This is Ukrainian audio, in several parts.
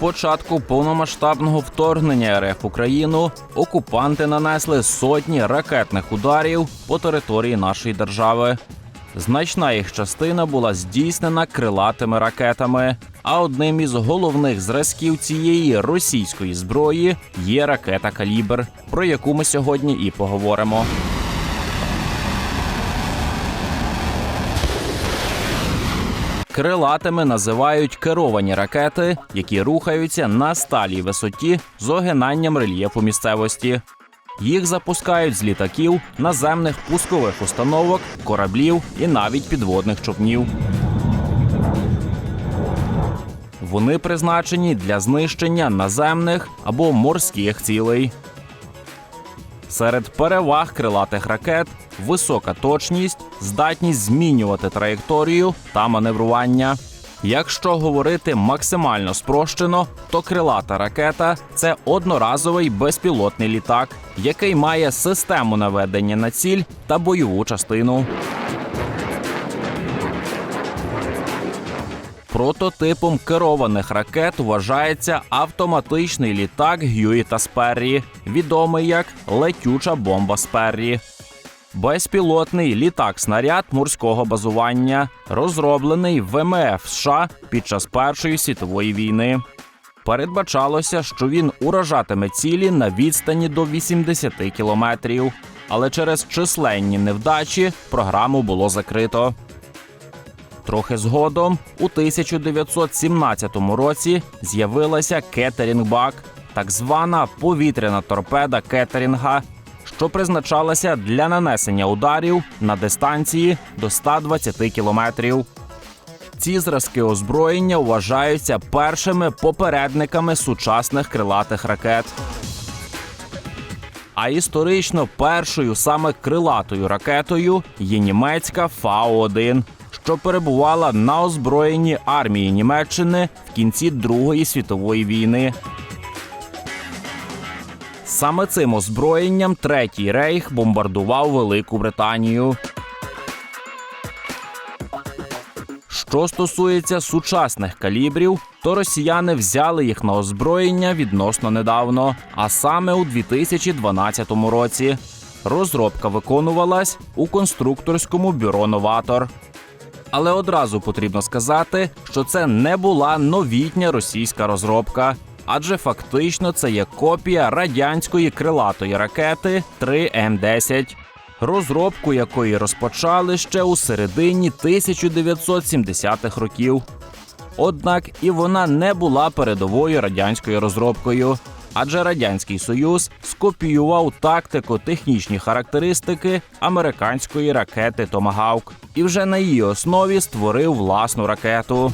початку повномасштабного вторгнення РФ в Україну окупанти нанесли сотні ракетних ударів по території нашої держави. Значна їх частина була здійснена крилатими ракетами. А одним із головних зразків цієї російської зброї є ракета Калібр, про яку ми сьогодні і поговоримо. Крилатими називають керовані ракети, які рухаються на сталій висоті з огинанням рельєфу місцевості. Їх запускають з літаків, наземних пускових установок, кораблів і навіть підводних човнів. Вони призначені для знищення наземних або морських цілей. Серед переваг крилатих ракет висока точність, здатність змінювати траєкторію та маневрування. Якщо говорити максимально спрощено, то крилата ракета це одноразовий безпілотний літак, який має систему наведення на ціль та бойову частину. Прототипом керованих ракет вважається автоматичний літак Гюїта Сперрі, відомий як летюча бомба Сперрі. Безпілотний літак-снаряд морського базування, розроблений ВМФ США під час Першої світової війни. Передбачалося, що він уражатиме цілі на відстані до 80 кілометрів, але через численні невдачі програму було закрито. Трохи згодом, у 1917 році, з'явилася Кеттерінг-Бак, так звана повітряна торпеда Кеттерінга, що призначалася для нанесення ударів на дистанції до 120 кілометрів. Ці зразки озброєння вважаються першими попередниками сучасних крилатих ракет. А історично першою саме крилатою ракетою є німецька Фау-1, що перебувала на озброєнні армії Німеччини в кінці Другої світової війни. Саме цим озброєнням Третій рейх бомбардував Велику Британію. Що стосується сучасних калібрів, то росіяни взяли їх на озброєння відносно недавно, а саме у 2012 році. Розробка виконувалась у конструкторському бюро Новатор. Але одразу потрібно сказати, що це не була новітня російська розробка, адже фактично це є копія радянської крилатої ракети 3М10, розробку якої розпочали ще у середині 1970-х років. Однак і вона не була передовою радянською розробкою, адже радянський союз скопіював тактико-технічні характеристики американської ракети Томагавк і вже на її основі створив власну ракету.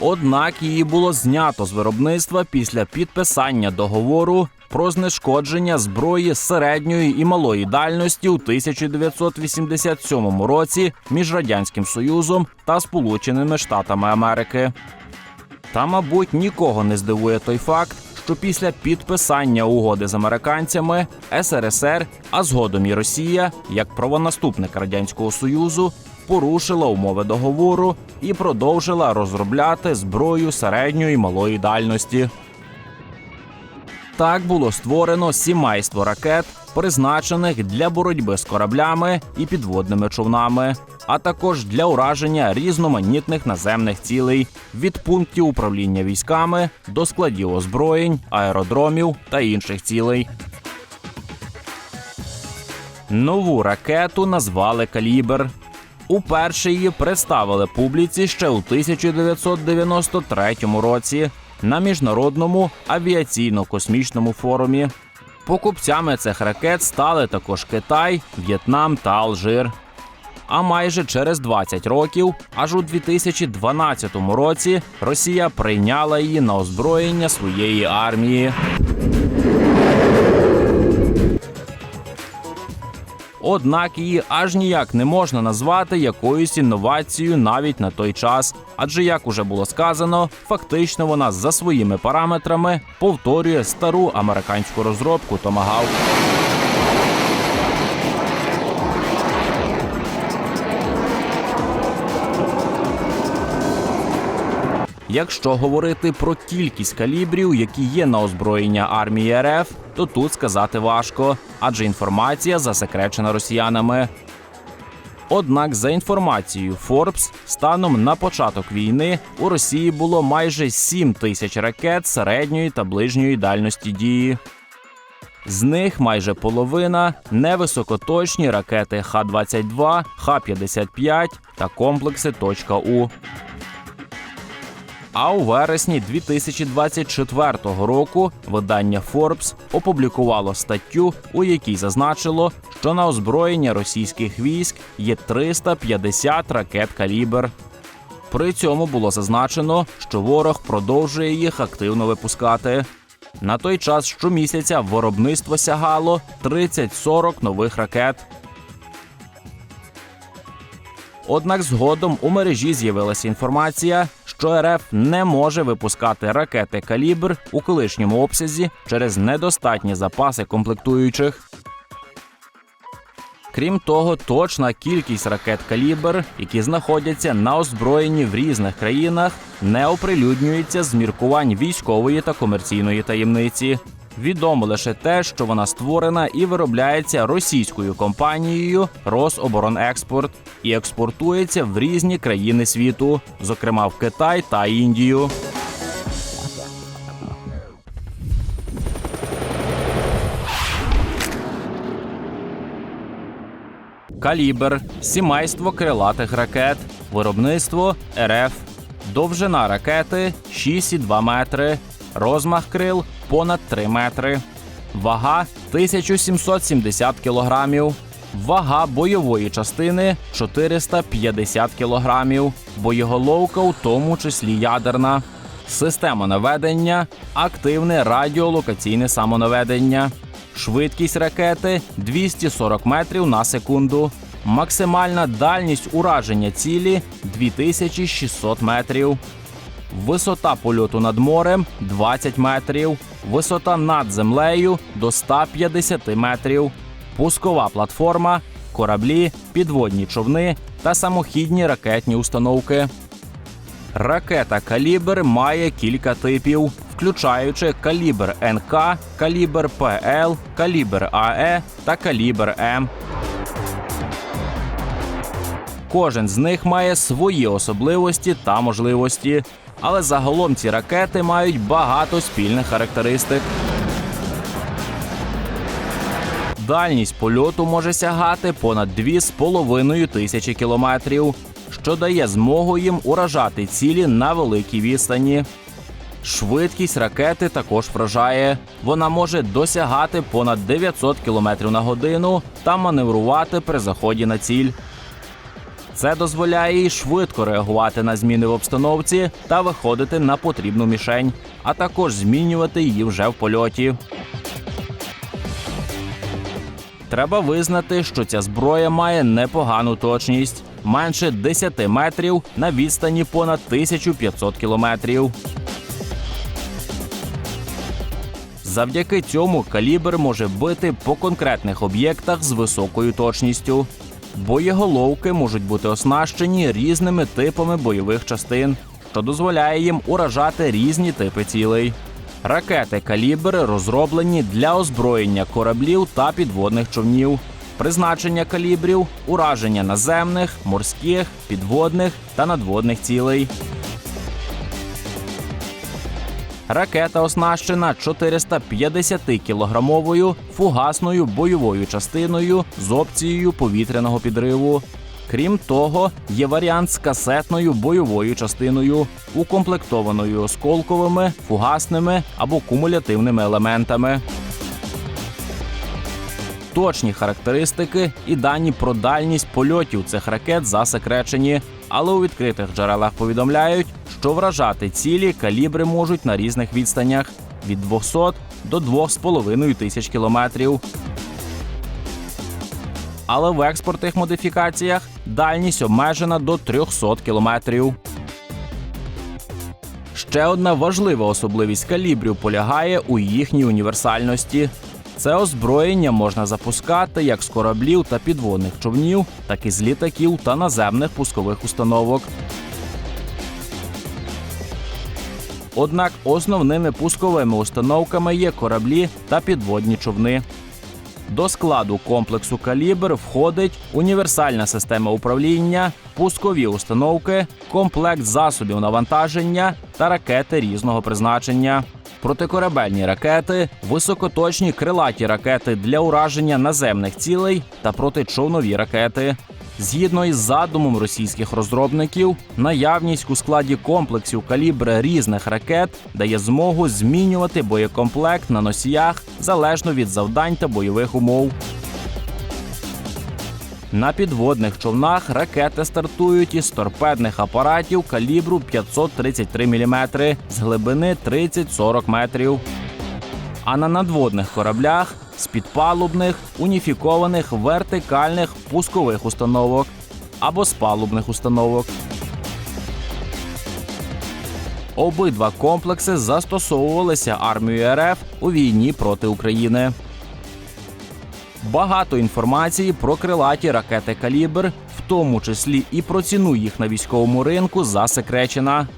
Однак її було знято з виробництва після підписання договору про знешкодження зброї середньої і малої дальності у 1987 році між радянським союзом та Сполученими Штатами Америки. Та, мабуть, нікого не здивує той факт, що після підписання угоди з американцями СРСР, а згодом і Росія, як правонаступник радянського союзу, порушила умови договору і продовжила розробляти зброю середньої і малої дальності. Так було створено сімейство ракет, призначених для боротьби з кораблями і підводними човнами, а також для ураження різноманітних наземних цілей від пунктів управління військами до складів озброєнь, аеродромів та інших цілей. Нову ракету назвали Калібр. Уперше її представили публіці ще у 1993 році на міжнародному авіаційно-космічному форумі. Покупцями цих ракет стали також Китай, В'єтнам та Алжир. А майже через 20 років, аж у 2012 році, Росія прийняла її на озброєння своєї армії. Однак її аж ніяк не можна назвати якоюсь інновацією навіть на той час. Адже, як уже було сказано, фактично вона за своїми параметрами повторює стару американську розробку Томагавк. Якщо говорити про кількість калібрів, які є на озброєння армії РФ, то тут сказати важко, адже інформація засекречена росіянами. Однак, за інформацією Forbes, станом на початок війни у Росії було майже 7 тисяч ракет середньої та ближньої дальності дії. З них майже половина невисокоточні ракети Х-22, Х-55 та комплекси «Точка-У». А у вересні 2024 року видання Forbes опублікувало статтю, у якій зазначило, що на озброєння російських військ є 350 ракет калібр. При цьому було зазначено, що ворог продовжує їх активно випускати. На той час щомісяця виробництво сягало 30-40 нових ракет. Однак згодом у мережі з'явилася інформація, що РФ не може випускати ракети калібр у колишньому обсязі через недостатні запаси комплектуючих. Крім того, точна кількість ракет калібр, які знаходяться на озброєнні в різних країнах, не оприлюднюється з міркувань військової та комерційної таємниці. Відомо лише те, що вона створена і виробляється російською компанією Рособоронекспорт і експортується в різні країни світу, зокрема в Китай та Індію. Калібр, сімейство крилатих ракет, виробництво РФ, довжина ракети 6,2 метри, розмах крил понад 3 метри, вага 1770 кілограмів, вага бойової частини 450 кілограмів, боєголовка у тому числі ядерна, система наведення, активне радіолокаційне самонаведення. Швидкість ракети 240 метрів на секунду. Максимальна дальність ураження цілі 2600 метрів. Висота польоту над морем 20 метрів. Висота над землею до 150 метрів. Пускова платформа, кораблі, підводні човни та самохідні ракетні установки. Ракета Калібр має кілька типів, включаючи калібр НК, калібр ПЛ, калібр АЕ та калібр М. Кожен з них має свої особливості та можливості, але загалом ці ракети мають багато спільних характеристик. Дальність польоту може сягати понад 2,5 тисячі кілометрів, що дає змогу їм уражати цілі на великій відстані. Швидкість ракети також вражає. Вона може досягати понад 900 км на годину та маневрувати при заході на ціль. Це дозволяє їй швидко реагувати на зміни в обстановці та виходити на потрібну мішень, а також змінювати її вже в польоті. Треба визнати, що ця зброя має непогану точність менше 10 метрів на відстані понад 1500 кілометрів. Завдяки цьому калібр може бити по конкретних об'єктах з високою точністю. Боєголовки можуть бути оснащені різними типами бойових частин, що дозволяє їм уражати різні типи цілей. Ракети калібри розроблені для озброєння кораблів та підводних човнів. Призначення калібрів ураження наземних, морських, підводних та надводних цілей. Ракета оснащена 450-кілограмовою фугасною бойовою частиною з опцією повітряного підриву. Крім того, є варіант з касетною бойовою частиною, укомплектованою осколковими, фугасними або кумулятивними елементами. Точні характеристики і дані про дальність польотів цих ракет засекречені, але у відкритих джерелах повідомляють, що вражати цілі калібри можуть на різних відстанях від 200 до 2,5 тисяч кілометрів. Але в експортних модифікаціях дальність обмежена до 300 кілометрів. Ще одна важлива особливість калібрів полягає у їхній універсальності. Це озброєння можна запускати як з кораблів та підводних човнів, так і з літаків та наземних пускових установок. Однак основними пусковими установками є кораблі та підводні човни. До складу комплексу калібр входить універсальна система управління, пускові установки, комплект засобів навантаження та ракети різного призначення. Протикорабельні ракети, високоточні крилаті ракети для ураження наземних цілей та протичовнові ракети. Згідно із задумом російських розробників, наявність у складі комплексів калібри різних ракет дає змогу змінювати боєкомплект на носіях залежно від завдань та бойових умов. На підводних човнах ракети стартують із торпедних апаратів калібру 533 мм з глибини 30-40 метрів. А на надводних кораблях з підпалубних уніфікованих вертикальних пускових установок або з палубних установок. Обидва комплекси застосовувалися армією РФ у війні проти України. Багато інформації про крилаті ракети калібр, в тому числі і про ціну їх на військовому ринку, засекречена.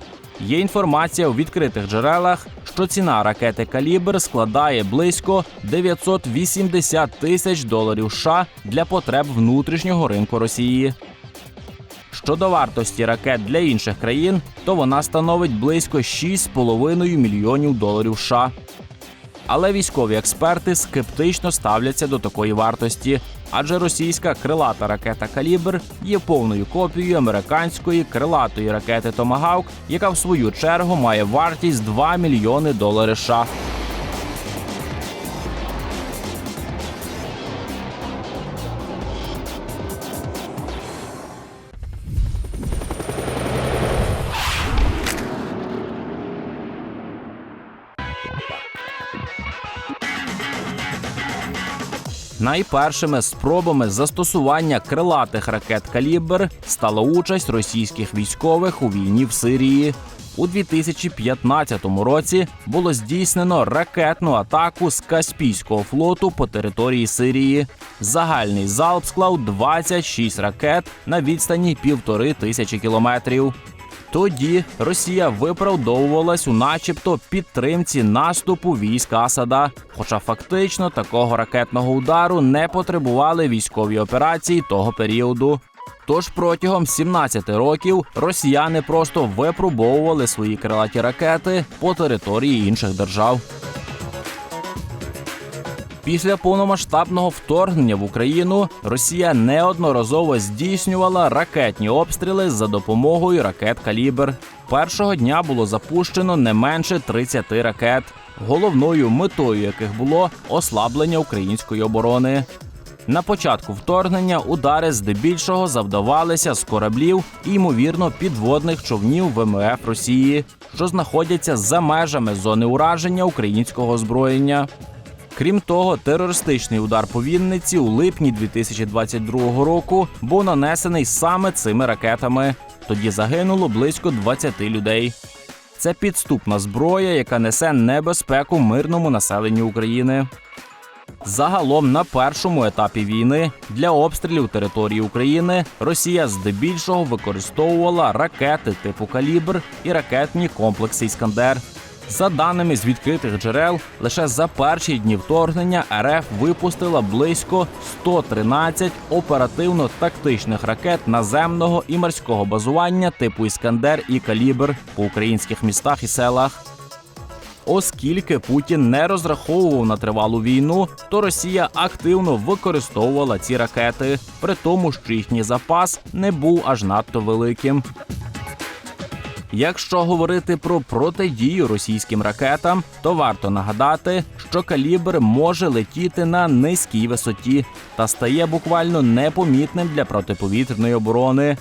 Є інформація у відкритих джерелах, що ціна ракети калібр складає близько 980 тисяч доларів США для потреб внутрішнього ринку Росії. Щодо вартості ракет для інших країн, то вона становить близько 6,5 мільйонів доларів США. Але військові експерти скептично ставляться до такої вартості, адже російська крилата ракета Калібр є повною копією американської крилатої ракети Томагавк, яка в свою чергу має вартість 2 мільйони доларів США. Найпершими спробами застосування крилатих ракет калібр стала участь російських військових у війні в Сирії. У 2015 році було здійснено ракетну атаку з Каспійського флоту по території Сирії. Загальний залп склав 26 ракет на відстані півтори тисячі кілометрів. Тоді Росія виправдовувалась у начебто підтримці наступу військ Асада. Хоча фактично такого ракетного удару не потребували військові операції того періоду. Тож протягом 17 років росіяни просто випробовували свої крилаті ракети по території інших держав. Після повномасштабного вторгнення в Україну Росія неодноразово здійснювала ракетні обстріли за допомогою ракет Калібр. Першого дня було запущено не менше 30 ракет, головною метою яких було ослаблення української оборони. На початку вторгнення удари здебільшого завдавалися з кораблів і ймовірно підводних човнів ВМФ Росії, що знаходяться за межами зони ураження українського озброєння. Крім того, терористичний удар по Вінниці у липні 2022 року був нанесений саме цими ракетами. Тоді загинуло близько 20 людей. Це підступна зброя, яка несе небезпеку мирному населенню України. Загалом на першому етапі війни для обстрілів території України Росія здебільшого використовувала ракети типу калібр і ракетні комплекси Іскандер. За даними з відкритих джерел, лише за перші дні вторгнення РФ випустила близько 113 оперативно-тактичних ракет наземного і морського базування типу Іскандер і Калібр по українських містах і селах. Оскільки Путін не розраховував на тривалу війну, то Росія активно використовувала ці ракети, при тому, що їхній запас не був аж надто великим. Якщо говорити про протидію російським ракетам, то варто нагадати, що калібр може летіти на низькій висоті та стає буквально непомітним для протиповітряної оборони.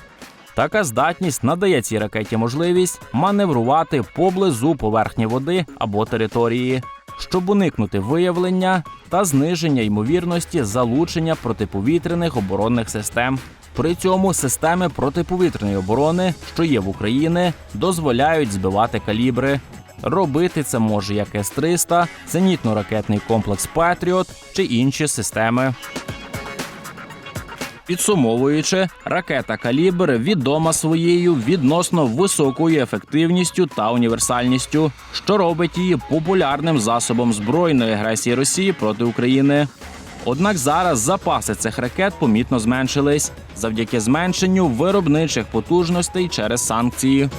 Така здатність надає цій ракеті можливість маневрувати поблизу поверхні води або території, щоб уникнути виявлення та зниження ймовірності залучення протиповітряних оборонних систем. При цьому системи протиповітряної оборони, що є в Україні, дозволяють збивати калібри. Робити це може як С-300, зенітно-ракетний комплекс Петріот чи інші системи. Підсумовуючи, ракета Калібр відома своєю відносно високою ефективністю та універсальністю, що робить її популярним засобом збройної агресії Росії проти України. Однак зараз запаси цих ракет помітно зменшились завдяки зменшенню виробничих потужностей через санкції.